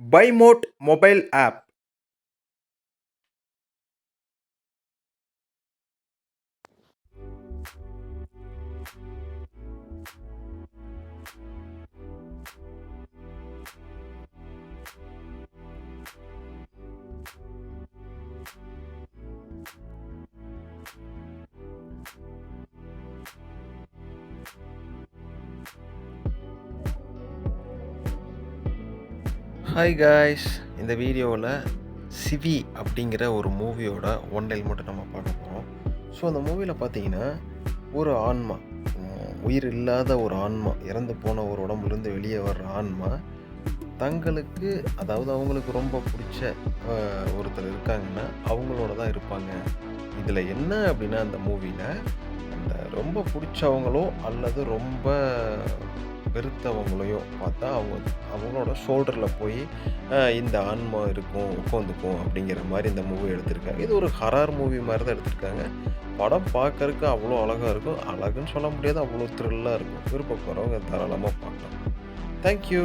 Bymode mobile app hi guys இந்த வீடியோவில் CV அப்படிங்கிற ஒரு மூவியோட ஒன் டைல் மட்டும் நம்ம பார்க்க போகிறோம் ஸோ அந்த மூவியில் பார்த்தீங்கன்னா ஒரு ஆன்மா உயிர் இல்லாத ஒரு ஆன்மா இறந்து போன ஒரு உடம்புலேருந்து வெளியே வர்ற ஆன்மா தங்களுக்கு அதாவது அவங்களுக்கு ரொம்ப பிடிச்ச ஒருத்தர் இருக்காங்கன்னா அவங்களோட தான் இருப்பாங்க. இதில் என்ன அப்படின்னா அந்த மூவியில் அந்த ரொம்ப பிடிச்சவங்களோ அல்லது ரொம்ப வெறுத்தவங்களையோ பார்த்தா அவங்க அவங்களோட ஷோல்டரில் போய் இந்த ஆன்மா இருக்கும் உட்காந்துக்கும் அப்படிங்கிற மாதிரி இந்த மூவி எடுத்திருக்காங்க. இது ஒரு ஹரார் மூவி மாதிரி தான் எடுத்திருக்காங்க. படம் பார்க்கறதுக்கு அவ்வளோ அழகாக இருக்கும். அழகுன்னு சொல்ல முடியாது அவ்வளோ த்ரில்லாக இருக்கும். விருப்பப்படுறவங்க தாராளமாக பார்க்கலாம். தேங்க்யூ